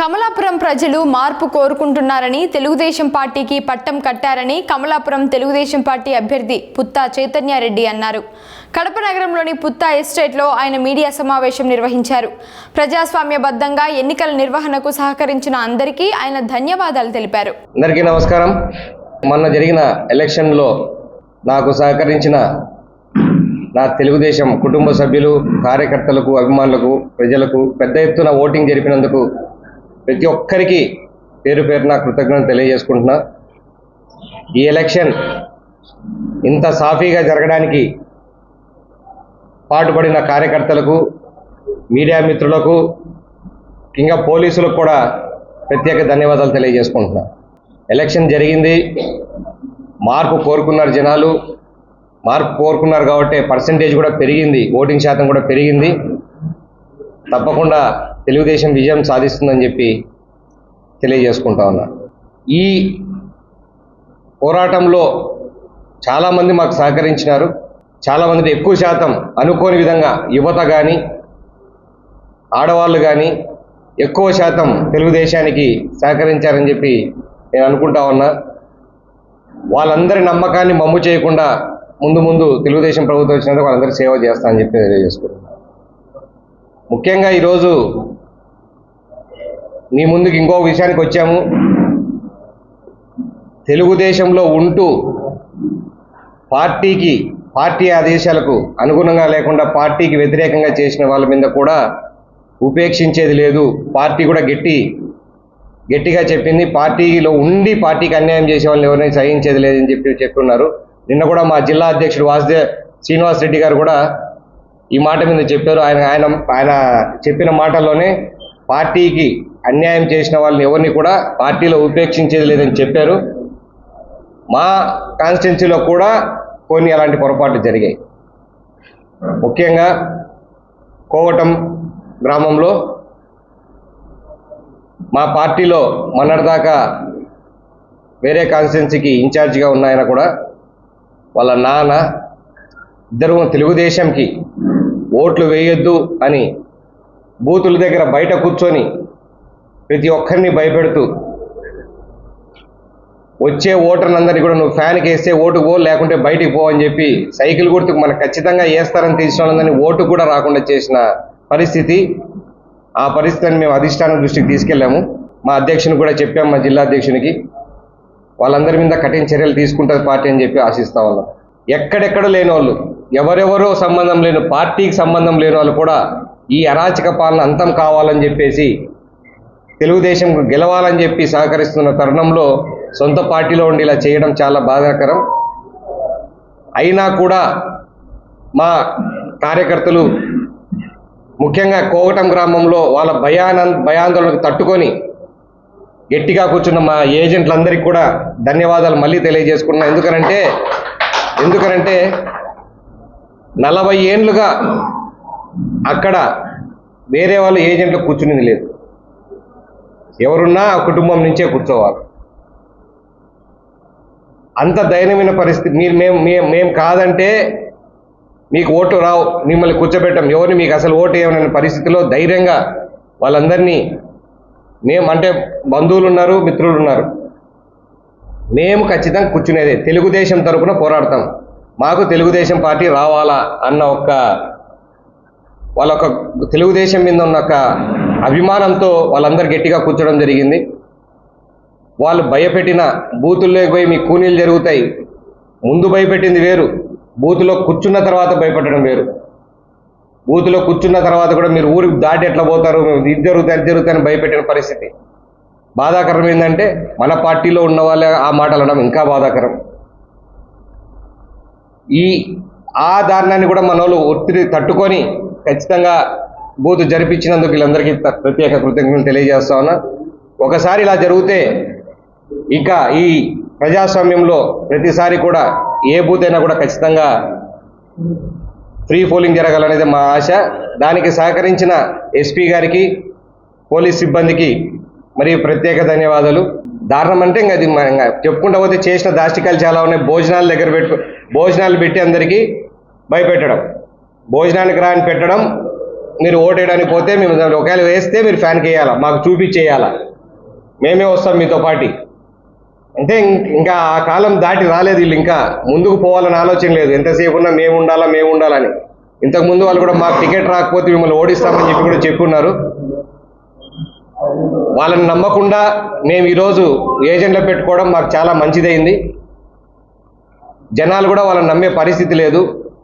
కమలాపురం ప్రజలు మార్పు కోరుకుంటున్నారని తెలుగుదేశం పార్టీకి పట్టం కట్టారని కమలాపురం తెలుగుదేశం పార్టీ అభ్యర్థి పుత్తా చైతన్యారెడ్డి అన్నారు. కడప నగరంలోని పుత్తా ఎస్టేట్లో ఆయన మీడియా సమావేశం నిర్వహించారు. ప్రజాస్వామ్యబద్ధంగా ఎన్నికల నిర్వహణకు సహకరించిన అందరికీ ఆయన ధన్యవాదాలు తెలిపారు. అందరికీ నమస్కారం. మొన్న జరిగిన ఎలక్షన్లో నాకు సహకరించిన నా తెలుగుదేశం కుటుంబ సభ్యులు కార్యకర్తలకు అభిమానులకు ప్రజలకు పెద్ద ఎత్తున ఓటింగ్ జరిపినందుకు ప్రతి ఒక్కరికి పేరు పేరు నా కృతజ్ఞతలు తెలియజేసుకుంటున్నా. ఈ ఎలక్షన్ ఇంత సాఫీగా జరగడానికి పాటుపడిన కార్యకర్తలకు మీడియా మిత్రులకు ఇంకా పోలీసులకు కూడా ప్రత్యేక ధన్యవాదాలు తెలియజేసుకుంటున్నా. ఎలక్షన్ జరిగింది. మార్పు కోరుకున్నారు జనాలు. మార్పు కోరుకున్నారు కాబట్టి పర్సంటేజ్ కూడా పెరిగింది. ఓటింగ్ శాతం కూడా పెరిగింది. తప్పకుండా తెలుగుదేశం విజయం సాధిస్తుందని చెప్పి తెలియజేసుకుంటా ఉన్నా. ఈ పోరాటంలో చాలామంది మాకు సహకరించినారు. చాలామంది ఎక్కువ శాతం అనుకోని విధంగా యువత కానీ ఆడవాళ్ళు కానీ ఎక్కువ శాతం తెలుగుదేశానికి సహకరించారని చెప్పి నేను అనుకుంటా ఉన్నా. వాళ్ళందరి నమ్మకాన్ని మమ్ము చేయకుండా ముందు ముందు తెలుగుదేశం ప్రభుత్వం వచ్చినందుకు వాళ్ళందరూ సేవ చేస్తా అని చెప్పి తెలియజేసుకుంటున్నాను ముఖ్యంగా ఈరోజు మీ ముందుకు ఇంకో విషయానికి వచ్చాము. తెలుగుదేశంలో ఉంటూ పార్టీకి పార్టీ ఆదేశాలకు అనుగుణంగా లేకుండా పార్టీకి వ్యతిరేకంగా చేసిన వాళ్ళ మీద కూడా ఉపేక్షించేది లేదు. పార్టీ కూడా గట్టి గట్టిగా చెప్పింది. పార్టీలో ఉండి పార్టీకి అన్యాయం చేసే వాళ్ళని ఎవరిని సహించేది లేదని చెప్పి చెప్తున్నారు. నిన్న కూడా మా జిల్లా అధ్యక్షుడు వాసుదేవ్ శ్రీనివాస్ రెడ్డి గారు కూడా ఈ మాట మీద చెప్పారు. ఆయన ఆయన ఆయన చెప్పిన మాటల్లోనే పార్టీకి అన్యాయం చేసిన వాళ్ళని ఎవరిని కూడా పార్టీలో ఉపేక్షించేది లేదని చెప్పారు. మా కాన్స్టిట్యున్సీలో కూడా కొన్ని అలాంటి పొరపాట్లు జరిగాయి. ముఖ్యంగా కోవటం గ్రామంలో మా పార్టీలో మొన్నటిదాకా వేరే కాన్స్టిట్యున్సీకి ఇన్ఛార్జిగా ఉన్న ఆయన కూడా వాళ్ళ నాన్న ఇద్దరు తెలుగుదేశంకి ఓట్లు వేయొద్దు అని బూతుల దగ్గర బయట కూర్చొని ప్రతి ఒక్కరిని భయపెడుతూ వచ్చే ఓటర్లందరినీ కూడా నువ్వు ఫ్యాన్కి వేస్తే ఓటు పో లేకుంటే బయటికి పో అని చెప్పి సైకిల్ గుర్తుకు మనకు ఖచ్చితంగా వేస్తారని తెలిసిన వాళ్ళందరినీ ఓటు కూడా రాకుండా చేసిన పరిస్థితి. ఆ పరిస్థితిని మేము అధిష్టానం దృష్టికి తీసుకెళ్ళాము. మా అధ్యక్షుని కూడా చెప్పాము మా జిల్లా అధ్యక్షునికి. వాళ్ళందరి మీద కఠిన చర్యలు తీసుకుంటుంది పార్టీ అని చెప్పి ఆశిస్తా ఉన్నాం. ఎక్కడెక్కడ లేని వాళ్ళు ఎవరెవరో సంబంధం లేని పార్టీకి సంబంధం లేని వాళ్ళు కూడా ఈ అరాచక పాలన అంతం కావాలని చెప్పేసి తెలుగుదేశం గెలవాలని చెప్పి సహకరిస్తున్న తరుణంలో సొంత పార్టీలో ఉండి ఇలా చేయడం చాలా బాధాకరం. అయినా కూడా మా కార్యకర్తలు ముఖ్యంగా కోవటం గ్రామంలో వాళ్ళ భయాన భయాందోళనకు తట్టుకొని గట్టిగా కూర్చున్న మా ఏజెంట్లందరికీ కూడా ధన్యవాదాలు మళ్ళీ తెలియజేసుకున్నాను ఎందుకనంటే ఎందుకనంటే నలభై ఏండ్లుగా అక్కడ వేరే వాళ్ళ ఏజెంట్లు కూర్చునేది లేదు. ఎవరున్నా ఆ కుటుంబం నుంచే కూర్చోవాలి. అంత దైనమైన పరిస్థితి. మీరు మేము మేము మేము కాదంటే మీకు ఓటు రావు మిమ్మల్ని కూర్చోబెట్టం. ఎవరిని మీకు అసలు ఓటు వేయమనే పరిస్థితిలో ధైర్యంగా వాళ్ళందరినీ మేము అంటే బంధువులు ఉన్నారు మిత్రులు ఉన్నారు. మేము ఖచ్చితంగా కూర్చునేదే. తెలుగుదేశం తరపున పోరాడతాం. మాకు తెలుగుదేశం పార్టీ రావాలా అన్న ఒక వాళ్ళ ఒక తెలుగుదేశం మీద ఉన్న ఒక అభిమానంతో వాళ్ళందరూ గట్టిగా కూర్చోడం జరిగింది. వాళ్ళు భయపెట్టిన బూతుల్లోకి పోయి మీ కూనీలు జరుగుతాయి. ముందు భయపెట్టింది వేరు. బూతులో కూర్చున్న తర్వాత భయపెట్టడం వేరు. బూతులో కూర్చున్న తర్వాత కూడా మీరు ఊరికి దాటి ఎట్లా పోతారు? ఇది జరుగుతాయి అది జరుగుతుందని భయపెట్టిన పరిస్థితి. బాధాకరం ఏంటంటే మన పార్టీలో ఉన్న వాళ్ళే ఆ మాటలు అనడం ఇంకా బాధాకరం. ఈ ఆ దారుణాన్ని కూడా మన వాళ్ళు ఒత్తిడి తట్టుకొని ఖచ్చితంగా బూతు జరిపించినందుకు వీళ్ళందరికీ ప్రత్యేక కృతజ్ఞతలు తెలియజేస్తా ఉన్నా. ఒకసారి ఇలా జరిగితే ఇక ఈ ప్రజాస్వామ్యంలో ప్రతిసారి కూడా ఏ బూత్ అయినా కూడా ఖచ్చితంగా ఫ్రీ పోలింగ్ జరగాలనేది మా ఆశ. దానికి సహకరించిన ఎస్పీ గారికి పోలీస్ సిబ్బందికి మరియు ప్రత్యేక ధన్యవాదాలు. దారుణం అంటే ఇంకా అది ఇంకా చెప్పుకుంటా పోతే చేసిన దాష్టికాలు చాలా ఉన్నాయి. భోజనాల దగ్గర పెట్టు భోజనాలు పెట్టి అందరికీ భయపెట్టడం. భోజనానికి రాని పెట్టడం మీరు ఓటేయడానికి పోతే మేము ఒకవేళ వేస్తే మీరు ఫ్యాన్కి వేయాలా మాకు చూపించేయాలా? మేమే వస్తాం మీతో పాటి. అంటే ఇంకా ఆ కాలం దాటి రాలేదు వీళ్ళు ఇంకా. ముందుకు పోవాలని ఆలోచన లేదు. ఎంతసేపు ఉన్నా మేము ఉండాలా మేము ఉండాలని. ఇంతకుముందు వాళ్ళు కూడా మాకు టికెట్ రాకపోతే మిమ్మల్ని ఓడిస్తామని చెప్పి కూడా చెప్పున్నారు. వాళ్ళని నమ్మకుండా మేము ఈరోజు ఏజెంట్లు పెట్టుకోవడం మాకు చాలా మంచిదైంది. జనాలు కూడా వాళ్ళని నమ్మే పరిస్థితి లేదు.